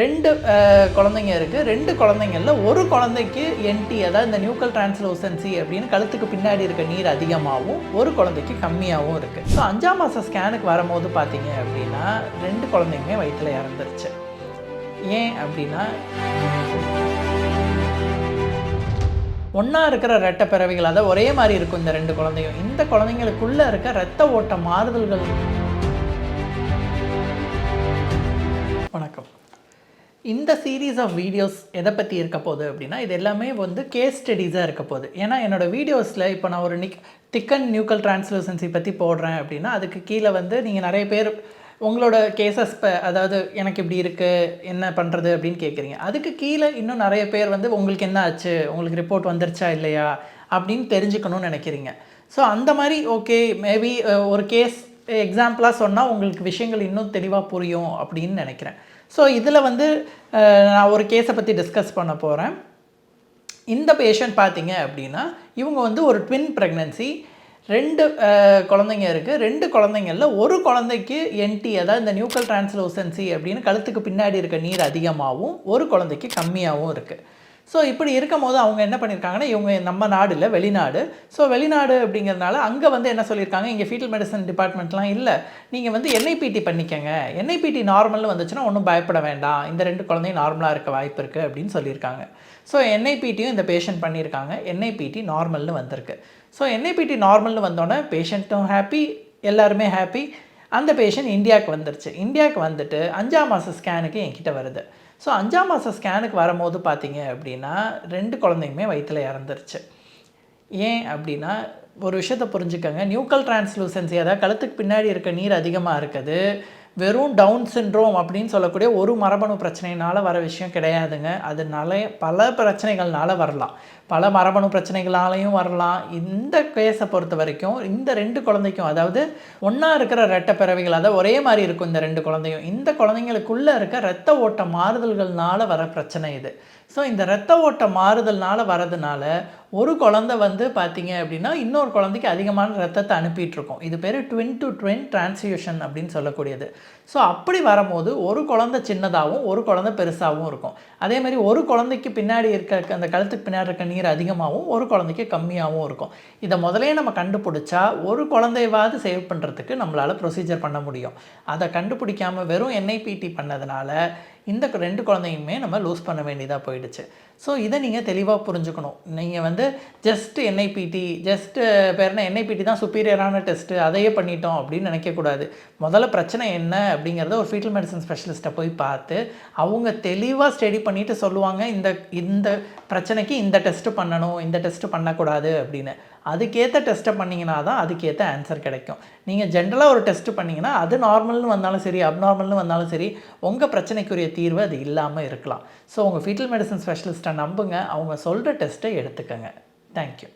ரெண்டு குழந்தைங்க இருக்குது ரெண்டு குழந்தைங்களில் ஒரு குழந்தைக்கு என்டி அதாவது இந்த நியூக்கல் டிரான்ஸ்லூசன்சி அப்படின்னு கழுத்துக்கு பின்னாடி இருக்க நீர் அதிகமாகவும் ஒரு குழந்தைக்கு கம்மியாகவும் இருக்குது ஸோ அஞ்சாம் மாதம் ஸ்கேனுக்கு வரும்போது பார்த்தீங்க அப்படின்னா ரெண்டு குழந்தைங்க வயிற்றில் இறந்துருச்சு. ஏன் அப்படின்னா ஒன்றா இருக்கிற ரெட்டை பிறவைகள் அதாவது ஒரே மாதிரி இருக்கும் இந்த ரெண்டு குழந்தையும். இந்த குழந்தைங்களுக்குள்ளே இருக்க ரத்த ஓட்ட மாறுதல்கள். வணக்கம். இந்த சீரீஸ் ஆஃப் வீடியோஸ் எதை பற்றி இருக்க போகுது அப்படின்னா இது எல்லாமே வந்து கேஸ் ஸ்டடீஸாக இருக்க போகுது. ஏன்னா என்னோடய வீடியோஸில் இப்போ நான் ஒரு நிக் திக்கன் நியூக்கல் டிரான்ஸ்லூசன்சி பற்றி போடுறேன் அப்படின்னா அதுக்கு கீழே வந்து நீங்கள் நிறைய பேர் உங்களோட கேசஸ் இப்போ அதாவது எனக்கு இப்படி இருக்குது என்ன பண்ணுறது அப்படின்னு கேட்குறீங்க அதுக்கு கீழே இன்னும் நிறைய பேர் வந்து உங்களுக்கு என்ன ஆச்சு? உங்களுக்கு ரிப்போர்ட் வந்துருச்சா இல்லையா? அப்படின்னு தெரிஞ்சுக்கணும்னு நினைக்கிறீங்க. ஸோ அந்த மாதிரி ஓகே மேபி ஒரு கேஸ் எக்ஸாம்பிளாக சொன்னால் உங்களுக்கு விஷயங்கள் இன்னும் தெளிவாக புரியும் அப்படின்னு நினைக்கிறேன். ஸோ இதில் வந்து நான் ஒரு கேஸை பற்றி டிஸ்கஸ் பண்ண போகிறேன் இந்த பேஷண்ட் பார்த்தீங்க அப்படின்னா இவங்க வந்து ஒரு ட்வின் ப்ரெக்னன்சி ரெண்டு குழந்தைங்க இருக்குது ரெண்டு குழந்தைங்களில் ஒரு குழந்தைக்கு என்டி அதாவது இந்த நியூக்கல் டிரான்ஸ்லோசன்சி அப்படின்னு கழுத்துக்கு பின்னாடி இருக்க நீர் அதிகமாகவும் ஒரு குழந்தைக்கு கம்மியாகவும் இருக்குது ஸோ இப்படி இருக்கும் போது அவங்க என்ன பண்ணியிருக்காங்கன்னா இவங்க நம்ம நாடு இல்லை வெளிநாடு. ஸோ வெளிநாடு அப்படிங்கிறதுனால அங்கே வந்து என்ன சொல்லியிருக்காங்க இங்கே ஃபீட்டல் மெடிசன் டிபார்ட்மெண்ட்லாம் இல்லை. நீங்கள் வந்து என்ஐபிடி பண்ணிக்கங்க. என்ஐபிடி நார்மல்னு வந்துச்சுன்னா ஒன்றும் பயப்பட வேண்டாம். இந்த ரெண்டு குழந்தையும் நார்மலாக இருக்க வாய்ப்பு இருக்குது அப்படின்னு சொல்லியிருக்காங்க ஸோ என்ஐபிடியும் இந்த பேஷண்ட் பண்ணியிருக்காங்க என்ஐபிடி நார்மல்னு வந்திருக்கு. ஸோ என்ஐபிடி நார்மல்னு வந்தோடனே பேஷண்ட்டும் ஹாப்பி எல்லாருமே ஹாப்பி அந்த பேஷண்ட் இந்தியாவுக்கு வந்துருச்சு. இந்தியாவுக்கு வந்துட்டு அஞ்சாம் மாதம் ஸ்கேனுக்கு என்கிட்ட வருது. ஸோ அஞ்சாம் மாதம் ஸ்கேனுக்கு வரும்போது பார்த்தீங்க அப்படின்னா ரெண்டு குழந்தையுமே வயிற்றில் இறந்துருச்சு. ஏன் அப்படின்னா ஒரு விஷயத்தை புரிஞ்சுக்கோங்க. நியூக்கல் டிரான்ஸ்லூசன்சி அதாவது கழுத்துக்கு பின்னாடி இருக்க நீர் அதிகமாக இருக்குது. வெறும் டவுன் சின்ரோம் அப்படின்னு சொல்லக்கூடிய ஒரு மரபணு பிரச்சனையினால் வர விஷயம் கிடையாதுங்க. அதனால பல பிரச்சனைகள்னால வரலாம். பல மரபணு பிரச்சனைகளாலையும் வரலாம். இந்த கேஸை பொறுத்த வரைக்கும் இந்த ரெண்டு குழந்தைக்கும் அதாவது ஒன்றா இருக்கிற ரெட்ட பிறவிகள் அதாவது ஒரே மாதிரி இருக்கும் இந்த ரெண்டு குழந்தையும் இந்த குழந்தைங்களுக்குள்ளே இருக்க ரத்த ஓட்ட மாறுதல்கள்னால வர பிரச்சனை இது. ஸோ இந்த ரத்த ஓட்ட மாறுதல்னால் வரதுனால ஒரு குழந்தை வந்து பார்த்தீங்க அப்படின்னா இன்னொரு குழந்தைக்கு அதிகமான ரத்தத்தை அனுப்பிட்டுருக்கோம். இது பேர் ட்வின் டு ட்வின் டிரான்ஸ்யூஷன் அப்படின்னு சொல்லக்கூடியது. ஸோ அப்படி வரும்போது ஒரு குழந்தை சின்னதாகவும் ஒரு குழந்தை பெருசாகவும் இருக்கும். அதே மாதிரி ஒரு குழந்தைக்கு பின்னாடி இருக்க அந்த கழுத்துக்கு பின்னாடி இருக்க நீர் அதிகமாகவும் ஒரு குழந்தைக்கு கம்மியாகவும் இருக்கும். இதை முதலே நம்ம கண்டுபிடிச்சா ஒரு குழந்தையவாது சேவ் பண்ணுறதுக்கு நம்மளால் ப்ரொசீஜர் பண்ண முடியும். அதை கண்டுபிடிக்காமல் வெறும் என்ஐபிடி பண்ணதுனால இந்த ரெண்டு குழந்தையுமே நம்ம லூஸ் பண்ண வேண்டியதாக போயிடுச்சு. ஸோ இதை நீங்கள் தெளிவாக புரிஞ்சுக்கணும். நீங்கள் வந்து ஜஸ்ட் என்ஐபிடி ஜஸ்ட்டு பேர்னா என்ஐபிடி தான் சுப்பீரியரான டெஸ்ட்டு அதையே பண்ணிட்டோம் அப்படின்னு நினைக்கக்கூடாது. முதல்ல பிரச்சனை என்ன அப்படிங்கிறத ஒரு ஃபீட்டல் மெடிசன் ஸ்பெஷலிஸ்ட்டை போய் பார்த்து அவங்க தெளிவாக ஸ்டடி பண்ணிவிட்டு சொல்லுவாங்க இந்த இந்த பிரச்சனைக்கு இந்த டெஸ்ட்டு பண்ணணும் இந்த டெஸ்ட்டு பண்ணக்கூடாது அப்படின்னு. அதுக்கேற்ற டெஸ்ட்டை பண்ணிங்கன்னா தான் அதுக்கேற்ற ஆன்சர் கிடைக்கும். நீங்கள் ஜென்ரலாக ஒரு டெஸ்ட்டு பண்ணிங்கன்னா அது நார்மல்னு வந்தாலும் சரி அப்நார்மல்னு வந்தாலும் சரி உங்கள் பிரச்சனைக்குரிய தீர்வு அது இல்லாமல் இருக்கலாம். ஸோ உங்கள் ஃபீட்டல் மெடிசன் ஸ்பெஷலிஸ்ட்டை நம்புங்க. அவங்க சொல்கிற டெஸ்ட்டை எடுத்துக்கோங்க. தேங்க்யூ